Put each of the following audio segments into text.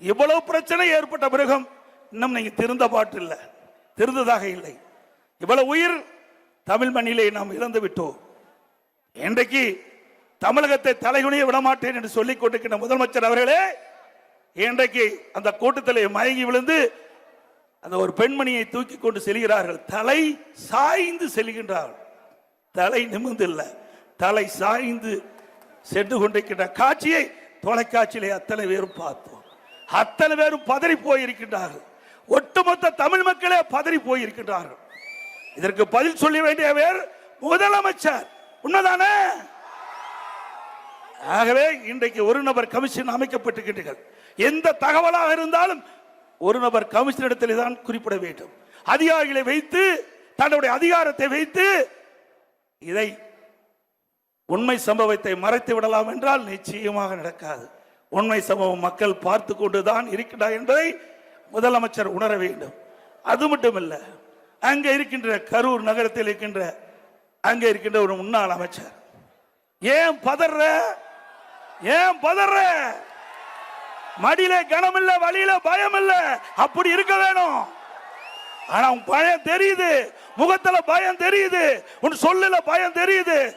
இவ்வளவு பிரச்சனை ஏற்பட்ட பிறகும் இன்னும் நீங்க திருந்த பாட்டு இல்லை. திருந்ததாக இல்லை. இவ்வளவு உயிர் தமிழ் மண்ணிலே நாம் இறந்து விட்டோம். இன்றைக்கு தமிழகத்தை தலைகுனிய விடமாட்டேன் என்று சொல்லிக் கொண்டிருக்கிற முதலமைச்சர் அவர்களே இன்றைக்கு அந்த கூட்டத்திலே மயங்கி விழுந்து அந்த ஒரு பெண்மணியை தூக்கி கொண்டு செல்கிறார்கள். தலை சாய்ந்து செல்கின்றார்கள் தலை நிமிர்ந்து இல்லை. தலை சாய்ந்து சென்று கொண்டிருக்கின்ற காட்சியை தொலைக்காட்சியிலே அத்தனை பேரும் பார்த்தோம். அத்தனை பேரும் பதறி போயிருக்கின்றார்கள். ஒட்டுமொத்த தமிழ் மக்களே பதறி போயிருக்கின்றார்கள். இதற்கு பதில் சொல்ல வேண்டிய பேர் முதலமைச்சர். உண்மைதானே? ஆகவே இன்றைக்கு ஒரு நபர் கமிஷன் அமைக்கப்பட்டிருக்கின்றீர்கள். எந்த தகவலாக இருந்தாலும் ஒரு நபர் கமிஷன் இடத்திலே தான் குறிப்பிட வேண்டும். அதிகாரிகளை வைத்து தன்னுடைய அதிகாரத்தை வைத்து இதை உண்மை சம்பவத்தை மறைத்து விடலாம் என்றால் நிச்சயமாக நடக்காது. உண்மை சம்பவம் மக்கள் பார்த்து கொண்டுதான் இருக்கிறார் என்பதை முதலமைச்சர் உணர வேண்டும். அது மட்டுமல்ல அங்க இருக்கின்ற கரூர் நகரத்தில் இருக்கின்ற அங்க இருக்கின்ற ஒரு முன்னாள் அமைச்சர். ஏன் பதற? ஏன் பதற? மடியில கனம் இல்ல வழியில பயம் இல்ல அப்படி இருக்க வேணும். ஆனா உன் பயம் தெரியுது. முகத்துல பயம் தெரியுது. உன் சொல்லல பயம் தெரியுது.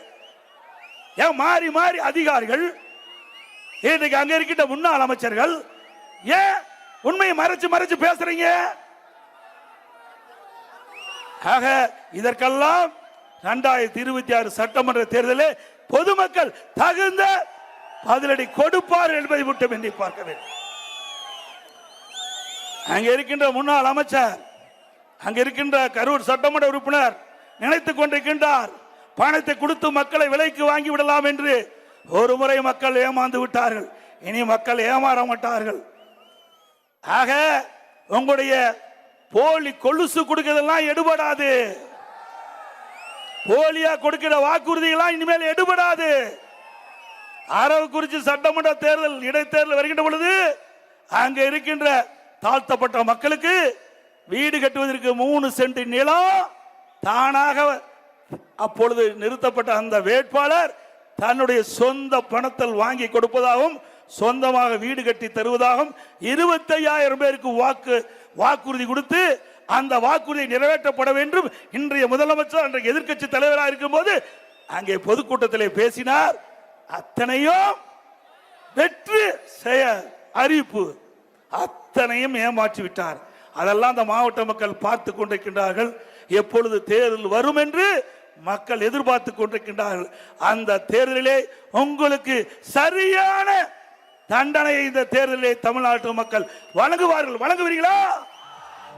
ஏன் மாறி மாறி அதிகாரிகள் இன்னைக்கு அங்க இருக்கின்ற முன்னாள் அமைச்சர்கள் ஏன் உண்மையை மறைச்சு மறைச்சு பேசுறீங்க? ஆக இதற்கெல்லாம் இரண்டாயிரத்தி இருபத்தி ஆறு சட்டமன்ற தேர்தலில் பொதுமக்கள் தகுந்த பதிலடி கொடுப்பார் என்பதை மட்டும் எண்ணி பார்க்க வேண்டும். அங்க இருக்கின்ற முன்னாள் அமைச்சர் அங்க இருக்கின்ற கரூர் சட்டமன்ற உறுப்பினர் நினைத்துக் கொண்டிருக்கின்றார் பணத்தை கொடுத்து மக்களை விலைக்கு வாங்கி விடலாம் என்று ஒரு முறை மக்கள் ஏமாந்து விட்டார்கள். இனி மக்கள் ஏமாற மாட்டார்கள். ஆக உங்களுடைய போலி கொலுசு கொடுக்கிறதெல்லாம் எடுபடாது. போலியா கொடுக்கிற வாக்குறுதிகள்லாம் இனிமேல் எடுபடாது. அரவக்குறிச்சி சட்டமன்ற தேர்தல் இடைத்தேர்தல் வருகின்ற பொழுது அங்க இருக்கின்ற தாழ்த்தப்பட்ட மக்களுக்கு வீடு கட்டுவதற்கு மூணு சென்ட் நிலம் தானாக அப்பொழுது நிறுத்தப்பட்ட அந்த வேட்பாளர் தன்னுடைய சொந்த பணத்தில் வாங்கி கொடுப்பதாகவும் சொந்தமாக வீடு கட்டி தருவதாகவும் இருபத்தையாயிரம் பேருக்கு வாக்கு வாக்குறுதி கொடுத்து அந்த வாக்குறுதி நிறைவேற்றப்பட வேண்டும். இன்றைய முதலமைச்சர் அன்றைய எதிர்க்கட்சி தலைவராக இருக்கும்போது அங்கே பொதுக்கூட்டத்திலே பேசினார். அத்தனையும் வெற்று செய்ய அறிவிப்பு. அத்தனையும் ஏமாற்றி விட்டார். அதெல்லாம் அந்த மாவட்ட மக்கள் பார்த்து கொண்டிருக்கின்றார்கள். எப்பொழுது தேர்தல் வரும் என்று மக்கள் எதிர்பார்த்து கொண்டிருக்கின்றார்கள். அந்த தேர்தலிலே உங்களுக்கு சரியான தண்டனை இந்த தேர்தலிலே தமிழ்நாட்டு மக்கள் வழங்குவார்கள். வழங்குவீர்களா?